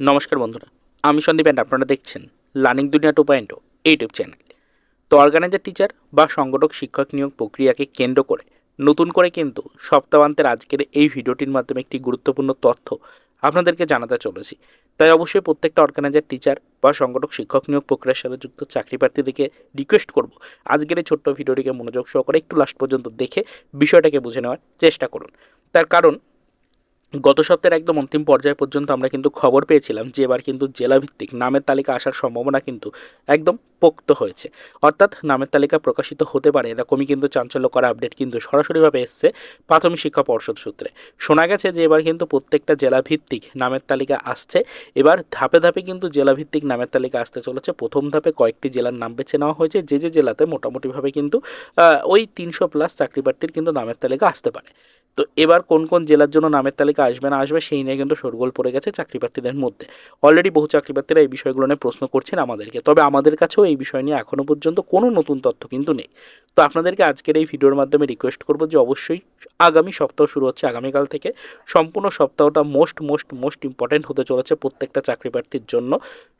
নমস্কার বন্ধুরা, আমি সন্দীপ অ্যান্ড আপনারা দেখছেন learning Duniya two point YouTube channel তো অর্গানাইজার টিচার বা সংগঠক, শিক্ষক নিয়োগ প্রক্রিয়াকে কেন্দ্র করে, নতুন করে কিন্তু সপ্তাহান্তের আজকের এই ভিডিওটির মাধ্যমে একটি গুরুত্বপূর্ণ তথ্য আপনাদেরকে জানাতে চলেছি। তাই অবশ্যই প্রত্যেকটা অর্গানাইজার টিচার বা সংগঠক, শিক্ষক নিয়োগ প্রক্রিয়ার সাথে যুক্ত চাকরি প্রার্থীদেরকে রিকোয়েস্ট করব। আজকের এই ছোট্ট ভিডিওটিকে মনোযোগ সহকারে একটু লাস্ট পর্যন্ত দেখে বিষয়টাকে বুঝে নেওয়ার চেষ্টা করুন। তার কারণ গত সপ্তাহের একদম অন্তিম পর্যায় পর্যন্ত আমরা কিন্তু খবর পেয়েছিলাম যে এবার কিন্তু জেলাভিত্তিক নামের তালিকা আসার সম্ভাবনা কিন্তু একদম পোক্ত হয়েছে। অর্থাৎ নামের তালিকা প্রকাশিত হতে পারে এরকমই কিন্তু চাঞ্চল্যকর আপডেট কিন্তু সরাসরিভাবে এসছে প্রাথমিক শিক্ষা পর্ষদ সূত্রে। শোনা গেছে যে এবার কিন্তু প্রত্যেকটা জেলাভিত্তিক নামের তালিকা আসছে। এবার ধাপে ধাপে কিন্তু জেলাভিত্তিক নামের তালিকা আসতে চলেছে। প্রথম ধাপে কয়েকটি জেলার নাম বেছে নেওয়া হয়েছে। যে যে জেলাতে মোটামুটিভাবে কিন্তু ওই তিনশো প্লাস চাকরি প্রার্থীর কিন্তু নামের তালিকা আসতে পারে। তো এবার কোন কোন জেলার জন্য নামের তালিকা আসবে না আসবে, সেই নিয়ে কিন্তু শোরগোল পড়ে গেছে চাকরি প্রার্থীদের মধ্যে। অলরেডি বহু চাকরি প্রার্থীরা এই বিষয়গুলো নিয়ে প্রশ্ন করছেন আমাদেরকে। তবে আমাদের কাছেও এই বিষয় নিয়ে এখনও পর্যন্ত কোনো নতুন তথ্য কিন্তু নেই। তো আপনাদেরকে আজকের এই ভিডিওর মাধ্যমে রিকোয়েস্ট করব যে অবশ্যই আগামী সপ্তাহ শুরু হচ্ছে, আগামীকাল থেকে সম্পূর্ণ সপ্তাহটা মোস্ট মোস্ট মোস্ট ইম্পর্ট্যান্ট হতে চলেছে প্রত্যেকটা চাকরি প্রার্থীর জন্য।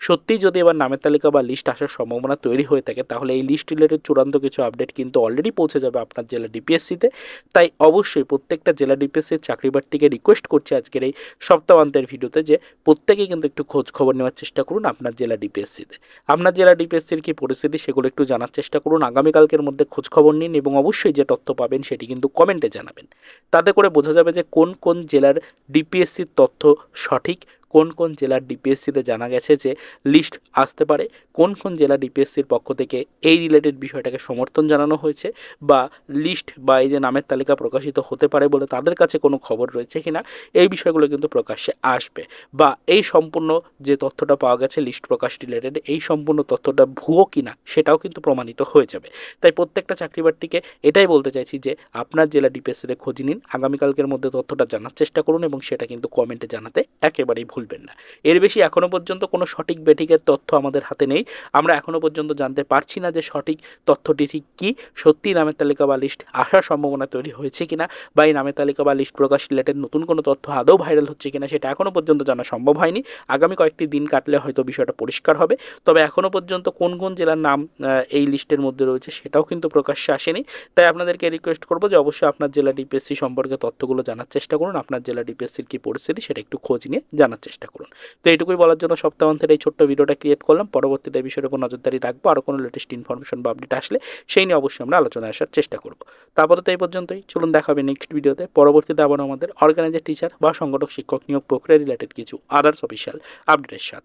সত্যিই যদি এবার নামের তালিকা বা লিস্ট আসার সম্ভাবনা তৈরি হয়ে থাকে, তাহলে এই লিস্ট রিলেটেড চূড়ান্ত কিছু আপডেট কিন্তু অলরেডি পৌঁছে যাবে আপনার জেলা ডিপিএসসিতে তাই অবশ্যই প্রত্যেকটা জেলা ডিপিএসসির চাকরি প্রার্থীকে রিকোয়েস্ট করছি আজকের এই সপ্তাহান্তের ভিডিওতে যে প্রত্যেকেই কিন্তু একটু খোঁজ খবর নেওয়ার চেষ্টা করুন আপনার জেলা ডিপিএসসিতে আপনার জেলা ডিপিএসসির কী পরিস্থিতি সেগুলো একটু জানার চেষ্টা করুন। আগামীকালকের মধ্যে খোঁজ খবর নিন এবং অবশ্যই যে তথ্য পাবেন সেটি কিন্তু কমেন্টে জানাবেন। তাতে করে বোঝা যাবে যে কোন কোন জেলার ডিপিএসসির তথ্য সঠিক কোন কোন জেলার ডিপিএসসিতে জানা গেছে যে লিস্ট আসতে পারে, কোন কোন জেলা ডিপিএসসির পক্ষ থেকে এই রিলেটেড বিষয়টাকে সমর্থন জানানো হয়েছে বা লিস্ট বা এই যে নামের তালিকা প্রকাশিত হতে পারে বলে তাদের কাছে কোনো খবর রয়েছে কিনা, এই বিষয়গুলো কিন্তু প্রকাশ্যে আসবে। বা এই সম্পূর্ণ যে তথ্যটা পাওয়া গেছে লিস্ট প্রকাশ রিলেটেড, এই সম্পূর্ণ তথ্যটা ভুয়ো কিনা সেটাও কিন্তু প্রমাণিত হয়ে যাবে। তাই প্রত্যেকটা চাকরি প্রার্থীকে এটাই বলতে চাইছি যে আপনার জেলা ডিপিএসসিতে খোঁজ নিন, আগামীকালকের মধ্যে তথ্যটা জানার চেষ্টা করুন এবং সেটা কিন্তু কমেন্টে জানাতে একেবারেই ভুলবেন না। এর বেশি এখনও পর্যন্ত কোনো সঠিক বেঠিকের তথ্য আমাদের হাতে নেই। আমরা এখনও পর্যন্ত জানতে পারছি না যে সঠিক তথ্যটি ঠিক কী, সত্যি নামের তালিকা বা লিস্ট আসার সম্ভাবনা তৈরি হয়েছে কিনা, বা এই নামের তালিকা বা লিস্ট প্রকাশ রিলেটেড নতুন কোনো তথ্য আদৌ ভাইরাল হচ্ছে কিনা সেটা এখনও পর্যন্ত জানা সম্ভব হয়নি। আগামী কয়েকটি দিন কাটলে হয়তো বিষয়টা পরিষ্কার হবে। তবে এখনও পর্যন্ত কোন কোন জেলার নাম এই লিস্টের মধ্যে রয়েছে সেটাও কিন্তু প্রকাশ্যে আসেনি। তাই আপনাদেরকে রিকোয়েস্ট করব যে অবশ্যই আপনার জেলা ডিপিএসসি সম্পর্কে তথ্যগুলো জানার চেষ্টা করুন। আপনার জেলা ডিপিএসসির কী পরিস্থিতি সেটা একটু খোঁজ নিয়ে জানার চেষ্টা করুন। তো এইটুকুই বলার জন্য সপ্তাহান্তের এই ছোট্ট ভিডিওটা ক্রিয়েট করলাম। পরবর্তীতে এই বিষয়ের উপর নজরদারি রাখব। আর কোনো লেটেস্ট ইনফরমেশন বা আপডেট আসলে সেই নিয়ে অবশ্যই আমরা আলোচনায় আসার চেষ্টা করব। তারপরে এই পর্যন্তই। চলুন দেখা হবে নেক্সট ভিডিওতে পরবর্তীতে আবার আমাদের অর্গানাইজার টিচার বা সংগঠক, শিক্ষক নিয়োগ প্রক্রিয়া রিলেটেড কিছু আদার্স অফিসিয়াল আপডেটের সাথে।